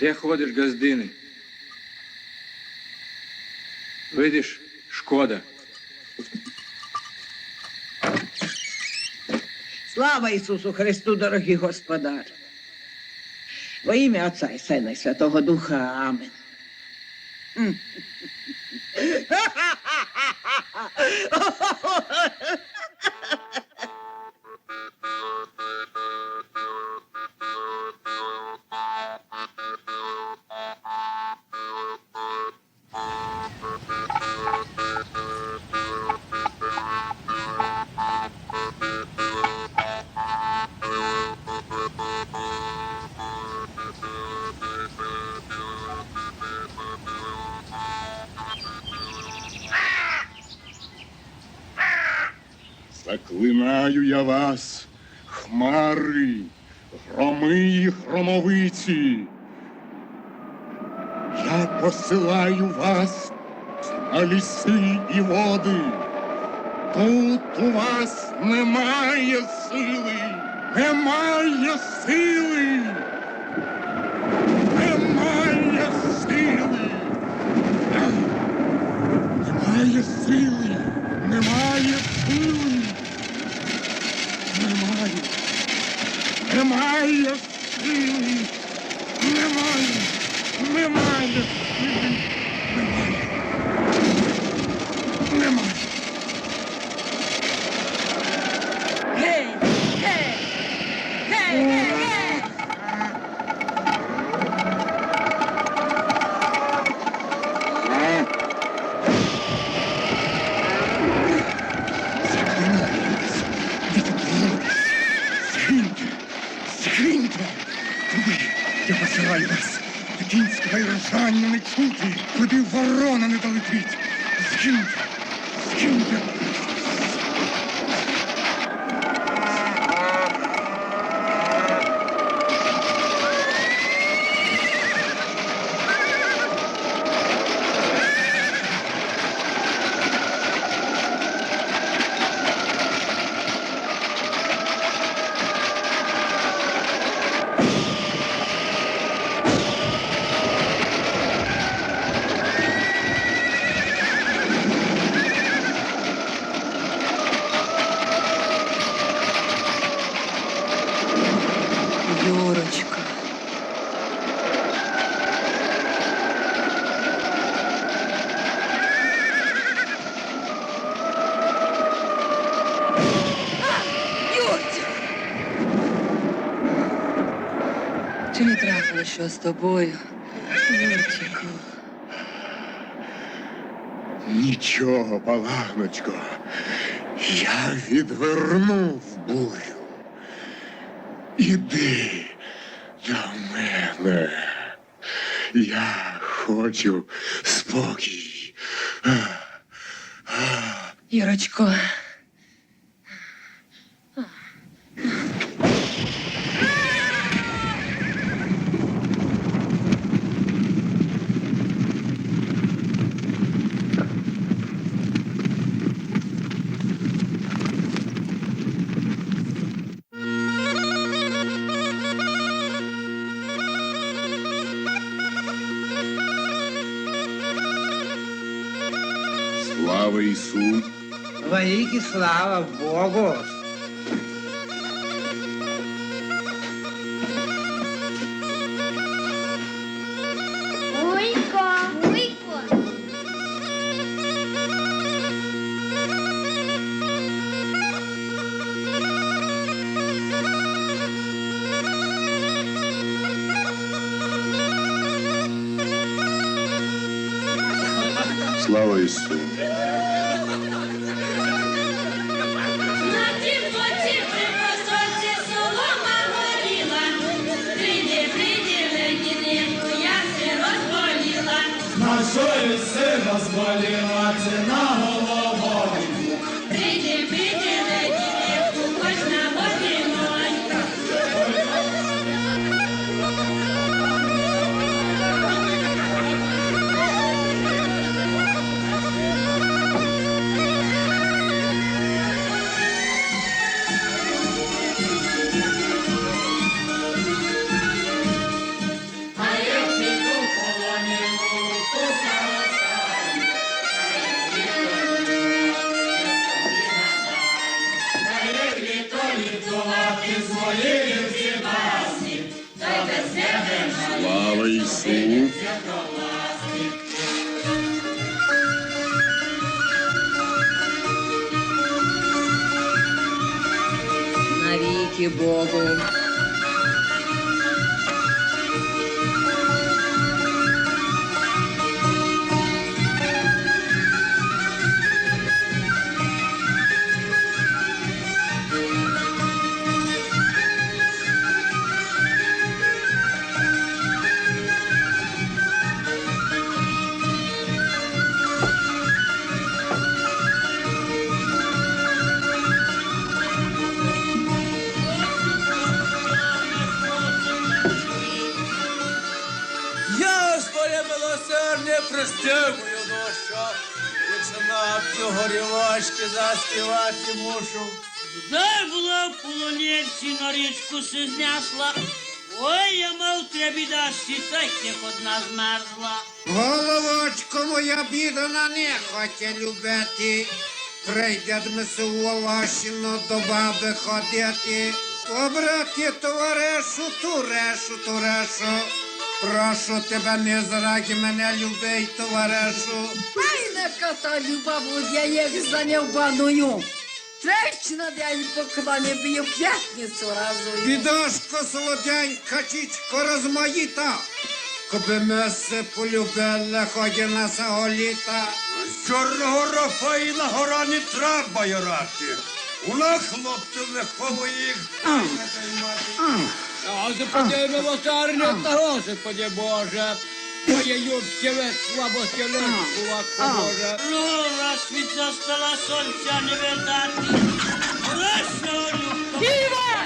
Де ходиш, газдини? Видиш, шкода. Слава Ісусу Христу, дорогі господарі! Во ім'я Отця і Сина і Святого Духа. Амин. Заклинаю я вас, хмари, громи і громовиці. Я посилаю вас на ліси і води. Тут у вас немає сили, немає сили, немає сили. Немає сили, немає сили. Немає. Немає сили. Немає. Немає. Немає. Немає. Кінського не чути. Куди ворона не долетить. Скиньте. Скиньте. Юрочка. Чи не трапило що з тобою? Юрчику. Нічого, палагночко. Я відвернув бурю. Іди до мене. Я хочу спокій. Юрочко. Великі слава Богу! Уйко, уйко. Слава Ісу! Шої сина зболіла ціна Ісу! Навіки Богу. Прости мою душу, якщо на всю горівочки заспівати мушу. Дай була в полоненці на річку се знесла. Ой, я мав требі дасі, та й тих одна змерзла. Головочко моя бідна не хоче любити. Прийде ми у Волошину до баби ходити. Обрати товаришу, турешу, турешу. Прошу тебе, не зраді мене, любий товаришу. Ай, нека та люба буде, як за небаною. Тричі на день поклони б'ю п'ятницю разою. Бідошко солоденька, чічко розмаїта. Коби ми се полюбили, ході на сього літа. Чорного Рафаїла гора не треба ярати. Вона хлопців виховує їх. Господи, милосердя та Господи Боже. Моє юбки весь слабості кулак, Боже. Ну, раз від застала сонця не видати. Лише, Діва!